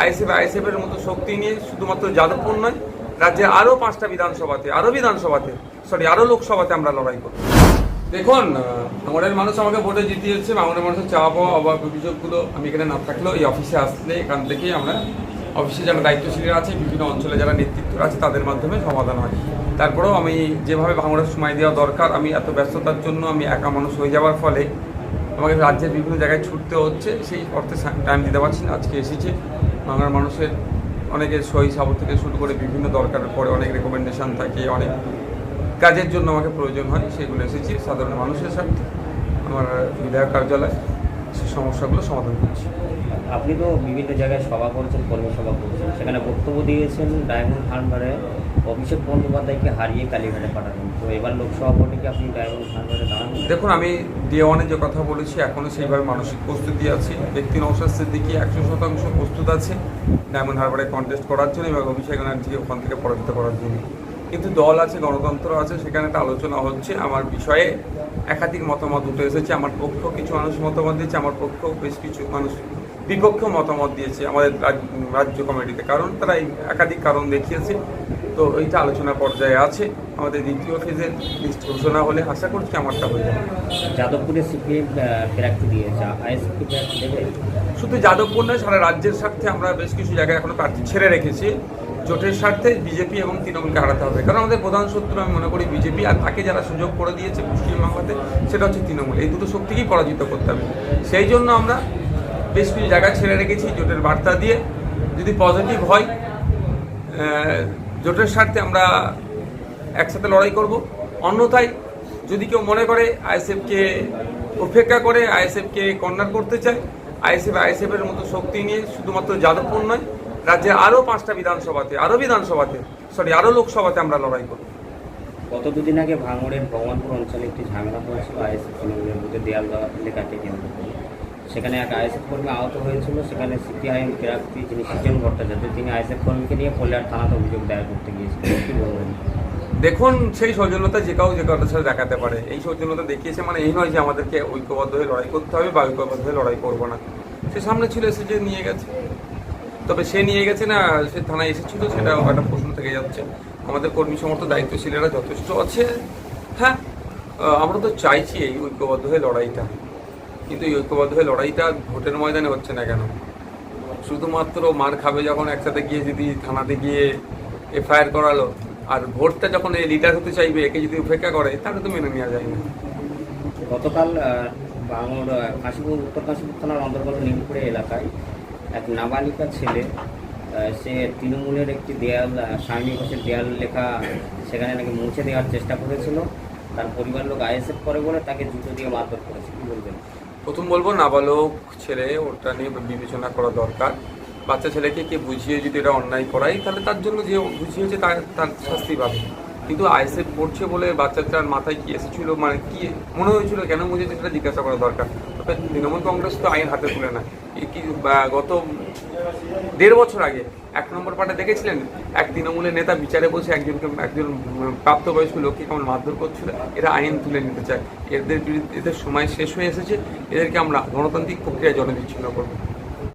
ISF ISF এর মতো শক্তি নিয়ে শুধুমাত্র যাদবপুর নয়, রাজ্যে আরও পাঁচটা বিধানসভাতে আরও বিধানসভাতে সরি আরও লোকসভাতে আমরা লড়াই করব। দেখুন ভাঙড়ের মানুষ আমাকে ভোটে জিতিয়েছে ভাঙড়ের মানুষের চাওয়া পাওয়া অভাব অভিযোগগুলো, আমি এখানে না থাকলেও এই অফিসে আসলে, এখান থেকেই আমরা অফিসে যারা দায়িত্বশীলরা আছে, বিভিন্ন অঞ্চলে যারা নেতৃত্বরা আছে, তাদের মাধ্যমে সমাধান হয়। তারপরেও আমি যেভাবে ভাঙড়ের সময় দেওয়া দরকার, আমি এত ব্যস্ততার জন্য আমি একা মানুষ হয়ে যাওয়ার ফলে আমাকে রাজ্যের বিভিন্ন জায়গায় ছুটতে হচ্ছে, সেই অর্থে টাইম দিতে পারছি না, আজকে এসেছি। বাংলার মানুষের অনেকের সই সাবর থেকে শুরু করে বিভিন্ন দরকারের পরে অনেক রেকমেন্ডেশান থাকে, অনেক কাজের জন্য আমাকে প্রয়োজন হয়, সেগুলো এসেছি। সাধারণ মানুষের সাথে আমার বিধায়ক কার্যালয় সেই সমস্যাগুলো সমাধান করছি। আপনি তো বিভিন্ন জায়গায় সভা করেছেন, কর্মসভা করেছেন। সেখানে বক্তব্য দিয়েছেন ডায়মন্ড হারবারে অভিষেক বন্দ্যোপাধ্যায়কে হারিয়ে কালীঘাটে পাঠাবেন তো এবার লোকসভা ভোটে কি আপনি হারবারে দাঁড়াবেন? দেখুন, আমি ডে ওয়ানে যে কথা বলেছি, এখনও সেইভাবে মানসিক প্রস্তুতি আছে। ব্যক্তি নৌসাদ সিদ্দিকি একশো শতাংশ প্রস্তুত আছে। ডায়মন্ড হারবারে কন্টেস্ট করার জন্য এবং অভিষেক ব্যানার্জিকে ওখান থেকে পরাজিত করার জন্য। কিন্তু দল আছে, গণতন্ত্র আছে, সেখানে একটা আলোচনা হচ্ছে। আমার বিষয়ে একাধিক মতামত উঠে এসেছে। আমার পক্ষ কিছু মানুষ মতামত দিয়েছে, আমার পক্ষ বেশ কিছু মানুষ বিপক্ষ মতামত দিয়েছে আমাদের রাজ- রাজ্য কমিটিতে। কারণ তারা এই একাধিক কারণ দেখিয়েছে। তো এইটা আলোচনা পর্যায়ে আছে। আমাদের দ্বিতীয় ফেজের লিস্ট ঘোষণা হলে আশা করছি আমারটা হয়ে যাবে। যাদবপুরে সিপিএম প্রার্থী দিয়েছে। আইএসপি প্রার্থী দেবে? শুধু যাদবপুর নয় সারা রাজ্যের স্বার্থে আমরা বেশ কিছু জায়গায় এখনও প্রার্থী ছেড়ে রেখেছি। জোটের স্বার্থে বিজেপি এবং তৃণমূলকে হারাতে হবে। কারণ আমাদের প্রধান শত্রু আমি মনে করি বিজেপি। আর তাকে যারা সুযোগ করে দিয়েছে পশ্চিমবাংলাতে সেটা হচ্ছে তৃণমূল। এই দুটো শক্তিকেই পরাজিত করতে হবে। সেই জন্য আমরা বেশ কিছু জায়গা ছেড়ে রেখেছি, জোটের বার্তা দিয়ে। যদি পজিটিভ হয় জোটের স্বার্থে আমরা একসাথে লড়াই করব। অন্যথায় যদি কেউ মনে করে আইএসএফকে উপেক্ষা করে আইএসএফকে কর্নার করতে চায়, আইএসএফ আইএসএফ এর মতো শক্তি নিয়ে শুধুমাত্র যাদবপুর নয় রাজ্যের আরও পাঁচটা বিধানসভাতে, আরও বিধানসভাতে সরি আরও লোকসভাতে আমরা লড়াই করব। গত দুদিন আগে ভাঙড়ের ভগবানপুর অঞ্চলে একটি ঝামেলা হয়েছিল, আইএসএফ তৃণমূলের মধ্যে দেয়াল দেওয়া লেখাকে কেন্দ্র সেখানে এক আইএসএফ কর্মী আহত হয়েছিল। সেখানে সিপিআইএম প্রার্থী যিনি সৃজন ভট্টাচার্য, তিনি আইএসএফ কর্মীকে নিয়ে কল্যাণ থানাতে অভিযোগ দায়ের করতে গিয়েছিলেন। বলবেন? দেখুন, সেই সৌজন্যতা যে কাউ যে কারোর সাথে দেখাতে পারে, এই সৌজন্যতা দেখিয়েছে মানে এই নয় যে আমাদেরকে ঐক্যবদ্ধ হয়ে লড়াই করতে হবে বা ঐক্যবদ্ধ হয়ে লড়াই করব না। সে সামনে ছিল এসে যে নিয়ে গেছে। তবে সে নিয়ে গেছে না, সে থানায় এসেছিল সেটা একটা প্রশ্ন থেকে যাচ্ছে। আমাদের কর্মী সমর্থ দায়িত্বশীলেরা যথেষ্ট আছে। হ্যাঁ আমরা তো চাইছি এই ঐক্যবদ্ধ হয়ে লড়াইটা। কিন্তু এই ঐক্যবদ্ধ হয়ে লড়াইটা ভোটের ময়দানে হচ্ছে না কেন? শুধুমাত্র মার খাবে যখন একসাথে গিয়ে যদি থানাতে গিয়ে এফআইআর করালো, আর ভোটটা যখন এই লিডার হতে চাইবে, একে যদি উপেক্ষা করে, তাহলে তো মেনে নেওয়া যায় না। গতকাল ভাঙড় কাশীপুর, উত্তর কাশীপুর থানার অন্তর্গত নীলপুরে এলাকায় এক নাবালিকা ছেলে সে তৃণমূলের একটি দেয়াল স্বামী ঘোষের দেয়াল লেখা সেখানে নাকি মুছে দেওয়ার চেষ্টা করেছিল। তার পরিবার লোক আইএসএফ করে বলে তাকে জুতো দিয়ে মারধর করেছে। কি বলবেন? প্রথম বলব নাবালক ছেলে, ওটা নিয়ে বিবেচনা করা দরকার। বাচ্চা ছেলেকে কে বুঝিয়ে যদি এটা অন্যায় করাই তাহলে তার জন্য যে বুঝিয়েছে তার তার শাস্তি পাবে। কিন্তু আইএসএফ পড়ছে বলে বাচ্চাটার মাথায় কি এসেছিল? মানে কি মনে হয়েছিল? কেন বুঝেছে? সেটা জিজ্ঞাসা করা দরকার। তবে তৃণমূল কংগ্রেস তো আইন হাতে তুলে না কি গত দেড় বছর আগে, এক নম্বর পার্টে দেখেছিলেন? এক তৃণমূলের নেতা বিচারে বসে একজনকে, একজন প্রাপ্তবয়স্ক লোককে কেমন মারধর করছিল? এরা আইন তুলে নিতে চায়। এদের বিরুদ্ধে, এদের সময় শেষ হয়ে এসেছে। এদেরকে আমরা গণতান্ত্রিক প্রক্রিয়ায় জনবিচ্ছিন্ন করব।